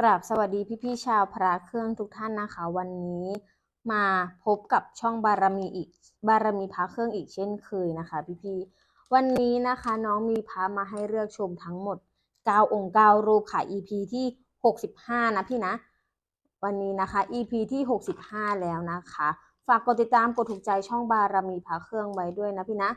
กราบสวัสดีพี่ๆชาวพระเครื่องทุกท่านนะคะ วันนี้มาพบกับช่องบารมีอีกบารมีพระเครื่องอีกเช่นเคยนะคะ พี่ๆวันนี้นะคะน้องมีพระมาให้เลือกชมทั้งหมด 9 องค์ 9 รูปค่ะ EP ที่ 65 นะพี่นะ วันนี้นะคะ EP ที่ 65 แล้วนะคะ ฝากกดติดตามกดถูกใจช่องบารมีพระเครื่องไว้ด้วยนะพี่นะ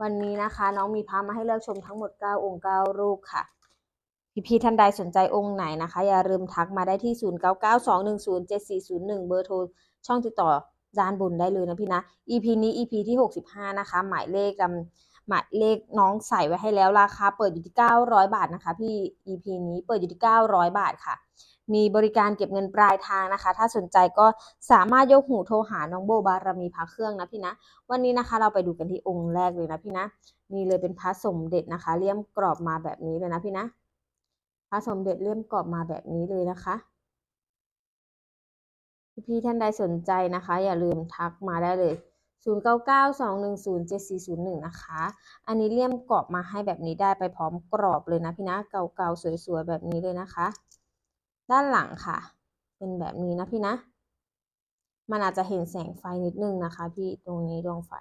วันนี้นะคะ น้องมีพระมาให้เลือกชมทั้งหมด 9 องค์ 9 รูปค่ะ พี่ๆท่านใดสนใจองค์ไหนนะคะ อย่าลืมทักมาได้ที่ 0992107401 เบอร์โทรช่องติดต่อด้านบนได้เลยนะพี่นะ EP นี้ EP ที่ 65 นะคะ หมายเลขกำหมายเลขน้องใส่ไว้ให้แล้วราคาเปิดอยู่ที่ 900 บาทนะคะ พี่ EP นี้เปิดอยู่ที่ 900 บาทค่ะ มีบริการเก็บเงินปลายทางนะคะ ถ้าสนใจก็สามารถยกหูโทรหาน้องโบบารมีพระเครื่องนะพี่นะ วันนี้นะคะเราไปดูกันที่องค์แรกเลยนะพี่นะ นี่เลยเป็นพระสมเด็จนะคะเลี่ยมกรอบมาแบบนี้เลยนะพี่นะ พระสมเด็จเลี่ยมกรอบมาแบบนี้เลยนะคะพี่ๆท่านใดสนใจนะคะ อย่าลืมทักมาได้เลย 0992107401 นะคะ อันนี้เลี่ยมกรอบมาให้แบบนี้ได้ไปพร้อมกรอบเลยนะพี่นะ เก่าๆ สวยๆ แบบนี้เลยนะคะ ด้านหลังค่ะ เป็นแบบนี้นะพี่นะ มันอาจจะเห็นแสงไฟนิดนึงนะคะ พี่ตรงนี้ดวงไฟ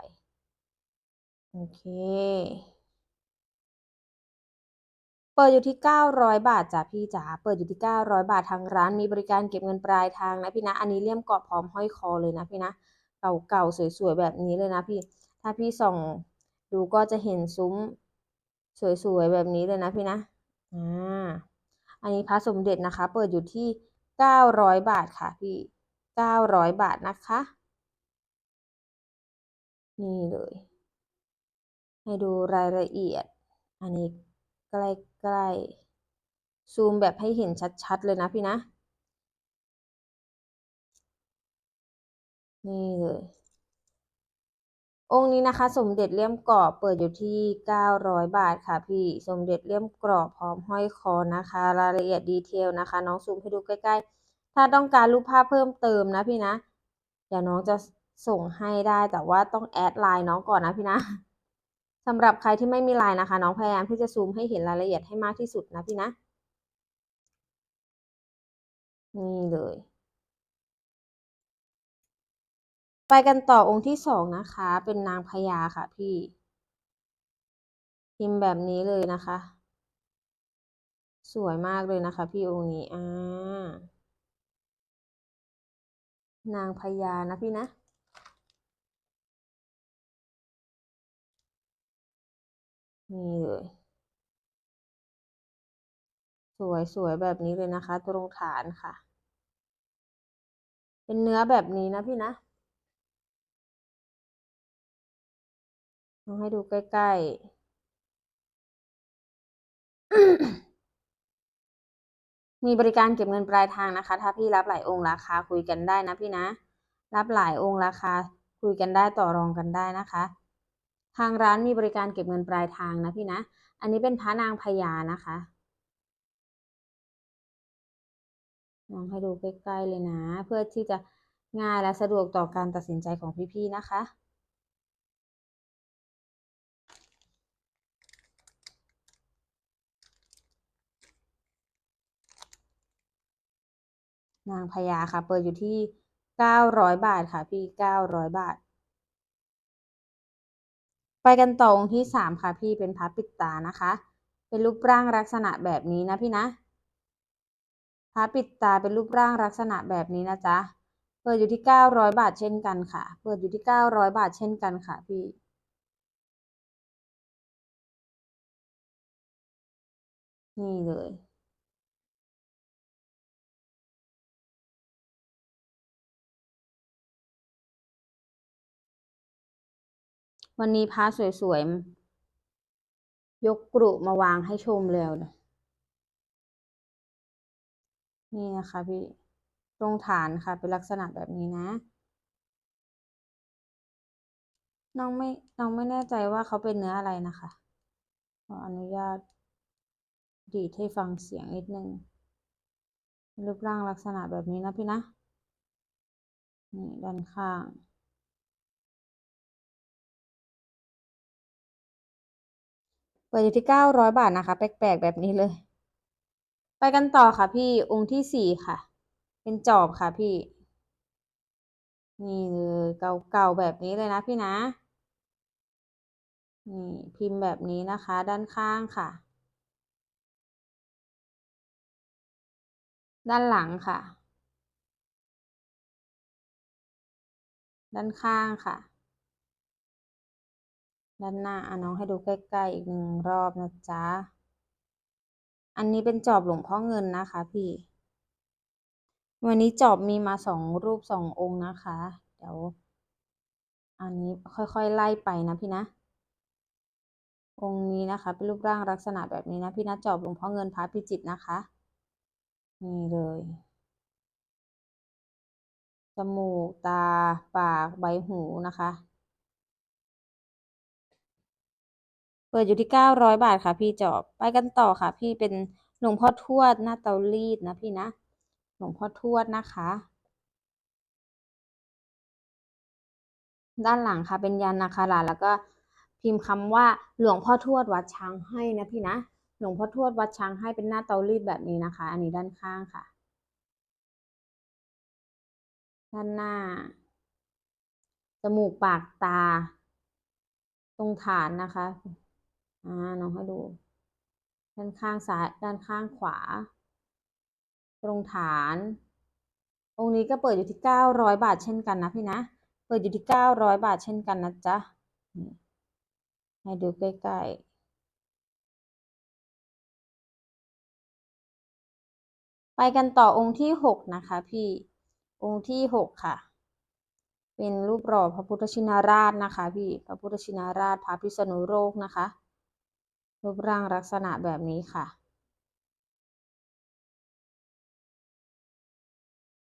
โอเค เปิดอยู่ที่ 900 บาทจ้ะพี่จ๋า เปิดอยู่ที่ 900 บาททางร้านมีบริการเก็บเงินปลายทางนะพี่นะ อันนี้เลี่ยมกรอบพร้อมห้อยคอเลยนะพี่นะ เก่าๆสวยๆแบบนี้เลยนะพี่ ถ้าพี่ส่องดูก็จะเห็นซุ้มสวยๆแบบนี้เลยนะพี่นะ อ่า อันนี้พระสมเด็จนะคะ เปิดอยู่ที่ 900 บาทค่ะพี่ 900 บาทนะคะ นี่เลย ให้ดูรายละเอียด อันนี้ ใกล้ๆ ซูมแบบให้เห็นชัดๆ เลยนะพี่นะ นี่เลย องค์นี้นะคะ สมเด็จเลี่ยมกรอบเปิดอยู่ที่ 900 บาทค่ะพี่ สมเด็จเลี่ยมกรอบพร้อมห้อยคอนะคะ รายละเอียดดีเทลนะคะ น้องซูมให้ดูใกล้ๆ ถ้าต้องการรูปภาพเพิ่มเติมนะพี่นะ เดี๋ยวน้องจะส่งให้ได้แต่ว่าต้องแอดไลน์น้องก่อนนะพี่นะ สำหรับใครที่ไม่มีไลน์นะคะ น้องพยายามที่จะซูมให้เห็นรายละเอียดให้มากที่สุดนะพี่นะ นี่เลย ไปกันต่อองค์ที่สองนะคะ เป็นนางพญาค่ะพี่พิมพ์แบบนี้เลยนะคะ สวยมากเลยนะคะ พี่องค์นี้อ่านางพญานะพี่นะ นี่เลย สวยสวยแบบนี้เลยนะคะ ตรงฐานค่ะ เป็นเนื้อแบบนี้นะพี่นะลองให้ดูใกล้ๆมีบริการเก็บเงินปลายทางนะคะ ถ้าพี่รับหลายองค์ราคาคุยกันได้นะพี่นะ รับหลายองค์ราคาคุยกันได้ต่อรองกันได้นะคะ ทางร้านมีบริการเก็บเงินปลายทางนะพี่นะ อันนี้เป็นพระนางพญานะคะลองให้ดูใกล้ๆเลยนะ เพื่อที่จะง่ายและสะดวกต่อการตัดสินใจของพี่ๆนะคะ นางพญาค่ะ เปิดอยู่ที่ 900 บาทค่ะพี่ 900 บาท ไปกันต่อองค์ที่3ค่ะพี่เป็นพระปิดตานะคะ เป็นรูปร่างลักษณะแบบนี้นะพี่นะพระปิดตาเป็นรูปร่างลักษณะแบบนี้นะจ๊ะเปิดอยู่ที่900บาทเช่นกันค่ะ เปิดอยู่ที่900บาทเช่นกันค่ะพี่นี่เลย วันนี้พระสวยๆ ยกกรุมาวางให้ชมแล้วนะนี่นะคะพี่ตรงฐานค่ะเป็นลักษณะแบบนี้นะน้องไม่น้องไม่แน่ใจว่าเขาเป็นเนื้ออะไรนะคะ ขออนุญาตดีดให้ฟังเสียงนิดนึงรูปร่างลักษณะแบบนี้นะพี่นะ นี่ด้านข้าง เปิดอยู่ที่900บาทนะคะ แปลกๆแบบนี้เลย ไปกันต่อค่ะพี่องค์ที่สี่ค่ะ เป็นจอบค่ะพี่ นี่เลยเก่าๆแบบนี้เลยนะพี่นะ นี่พิมพ์แบบนี้นะคะ ด้านข้างค่ะ ด้านหลังค่ะ ด้านข้างค่ะ ด้านหน้าอะน้องให้ดูใกล้ๆอีกหนึ่งรอบนะจ๊ะ อันนี้เป็นจอบหลวงพ่อเงินนะคะ พี่ วันนี้จอบมีมาสองรูปสององค์นะคะ เดี๋ยว อันนี้ค่อยๆไล่ไปนะพี่นะ องค์นี้นะคะ เป็นรูปร่างลักษณะแบบนี้นะพี่นะจอบหลวงพ่อเงินพระพิจิตรนะคะ นี่เลยจมูก ตา ปาก ใบหูนะคะ เปิดอยู่ที่เก้าร้อยบาทค่ะพี่จอบ ไปกันต่อค่ะ พี่เป็นหลวงพ่อทวดหน้าเตารีดนะพี่นะ หลวงพ่อทวดนะคะ ด้านหลังค่ะเป็นยันนาคราแล้วก็พิมพ์คำว่าหลวงพ่อทวดวัดช้างให้นะพี่นะ หลวงพ่อทวดวัดช้างให้เป็นหน้าเตารีดแบบนี้นะคะ อันนี้ด้านข้างค่ะ ด้านหน้า จมูกปากตา ตรงฐานนะคะ อ่าน้องให้ดู ด้านข้างซ้าย ด้านข้างขวา ตรงฐาน องค์นี้ก็เปิดอยู่ที่เก้าร้อยบาทเช่นกันนะพี่นะ เปิดอยู่ที่เก้าร้อยบาทเช่นกันนะจ๊ะ ให้ดูใกล้ๆไปกันต่อองค์ที่หกนะคะพี่องค์ที่หกค่ะ เป็นรูปหล่อพระพุทธชินราชนะคะ พี่พระพุทธชินราชพระพิษณุโลกนะคะ รูปร่างลักษณะแบบนี้ค่ะ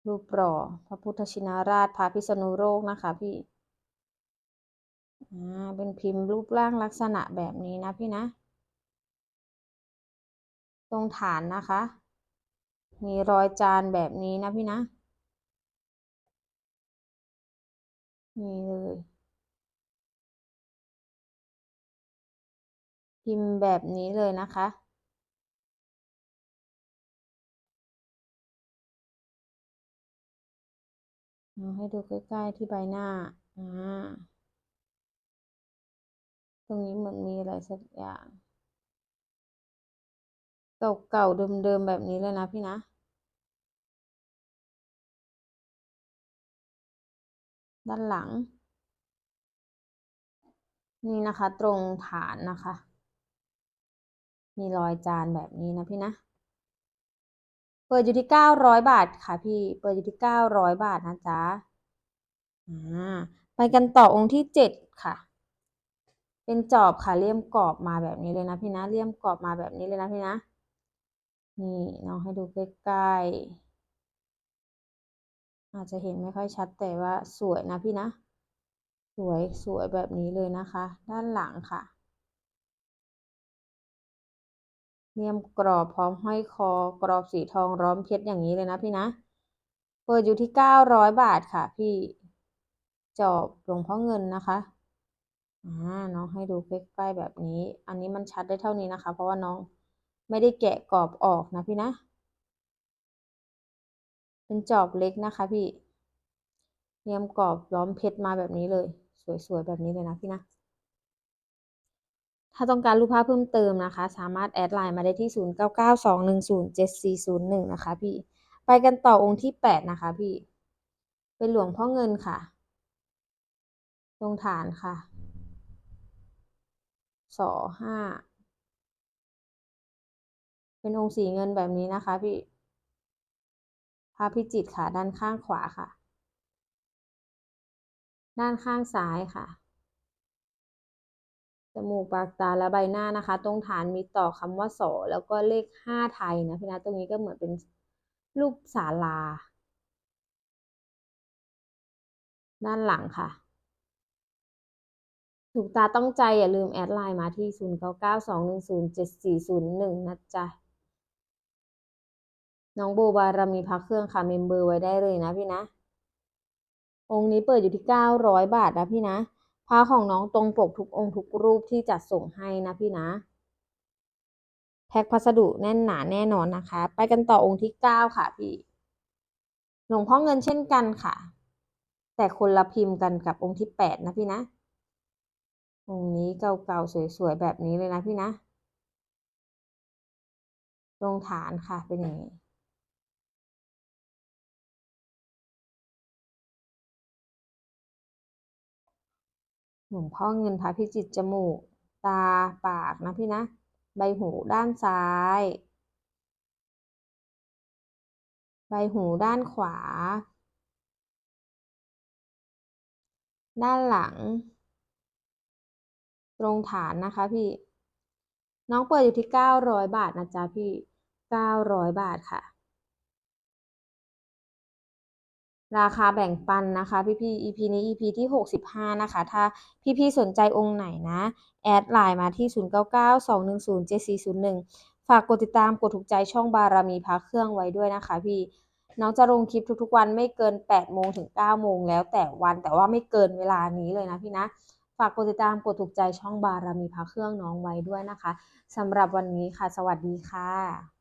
รูปหล่อพระพุทธชินราชพระพิษณุโลกนะคะพี่อ่าเป็นพิมพ์รูปร่างลักษณะแบบนี้นะพี่นะ ตรงฐานนะคะ มีรอยจานแบบนี้นะพี่นะ นี่เลย พิมพ์แบบนี้เลยนะคะเอาให้ดูใกล้ๆที่ใบหน้าอ่าตรงนี้เหมือนมีอะไรสักอย่างเก่าๆเดิมๆแบบนี้เลยนะพี่นะด้านหลัง นี่นะคะ ตรงฐานนะคะ มีรอยจานแบบนี้นะพี่นะ เปิดอยู่ที่เก้าร้อยบาทค่ะพี่ เปิดอยู่ที่เก้าร้อยบาทนะจ๊ะ อ่า ไปกันต่อองค์ที่เจ็ดค่ะ เป็นจอบค่ะเลี่ยมกรอบมาแบบนี้เลยนะพี่นะ เลี่ยมกรอบมาแบบนี้เลยนะพี่นะ นี่น้องให้ดูใกล้ๆ อาจจะเห็นไม่ค่อยชัดแต่ว่าสวยนะพี่นะ สวยสวยแบบนี้เลยนะคะ ด้านหลังค่ะ เลี่ยมกรอบพร้อมห้อยคอ กรอบสีทองร้อมเพชรอย่างนี้เลยนะพี่นะ เปิดอยู่ที่เก้าร้อยบาทค่ะ พี่จอบหลวงพ่อเงินนะคะอ่าน้องให้ดูใกล้ๆแบบนี้ อันนี้มันชัดได้เท่านี้นะคะ เพราะว่าน้องไม่ได้แกะกรอบออกนะพี่นะ เป็นจอบเล็กนะคะ พี่เลี่ยมกรอบล้อมเพชรมาแบบนี้เลย สวยๆแบบนี้เลยนะพี่นะ ถ้าต้องการรูปภาพเพิ่มเติมนะคะ สามารถแอดไลน์มาได้ที่ 0992107401 นะคะพี่ ไปกันต่อองค์ที่ 8 นะคะพี่ เป็นหลวงพ่อเงินค่ะตรงฐานค่ะสอห้า เป็นองค์สีเงินแบบนี้นะคะพี่พระพิจิตค่ะ ด้านข้างขวาค่ะ ด้านข้างซ้ายค่ะ จมูกปากตาและใบหน้านะคะ ตรงฐานมีต่อคำว่าสอแล้วก็เลขห้าไทยนะพี่นะตรงนี้ก็เหมือนเป็นรูปศาลา ด้านหลังค่ะ ถูกตาต้องใจอย่าลืมแอดไลน์มาที่ 0992107401 นะจ๊ะ น้องโบบารมีพักเครื่องค่ะ เมมเบอร์ไว้ได้เลยนะพี่นะ องค์นี้เปิดอยู่ที่ 900 บาทนะพี่นะ พระของน้องตรงปกทุกองค์ทุกรูปที่จัดส่งให้นะพี่นะ แพ็คพัสดุแน่นหนาแน่นอนนะคะ ไปกันต่อองค์ที่เก้าค่ะพี่ หลวงพ่อเงินเช่นกันค่ะ แต่คนละพิมพ์กันกับองค์ที่แปดนะพี่นะ องค์นี้เก่าๆสวยๆแบบนี้เลยนะพี่นะตรงฐานค่ะเป็นอย่างนี้ หลวงพ่อเงินพระพิจิตจมูก ตาปากนะพี่นะ ใบหูด้านซ้าย ใบหูด้านขวา ด้านหลัง ตรงฐานนะคะพี่ น้องเปิดอยู่ที่เก้าร้อยบาทนะจ๊ะพี่เก้าร้อยบาทค่ะ ราคาแบ่งปันนะคะพี่พี่ EP นี้ EP ที่หกสิบห้านะคะ ถ้าพี่พี่สนใจองค์ไหนนะ แอดไลน์มาที่ 0 9 9 2 1 0 7 4 0 1 ฝากกดติดตามกดถูกใจช่องบารมีพระเครื่องไว้ด้วยนะคะพี่ น้องจะลงคลิปทุกๆวันไม่เกิน 8 โมงถึง 9 โมงแล้วแต่วันแต่ว่าไม่เกินเวลานี้เลยนะพี่นะ ฝากกดติดตามกดถูกใจช่องบารมีพระเครื่องน้องไว้ด้วยนะคะสำหรับวันนี้ค่ะ สวัสดีค่ะ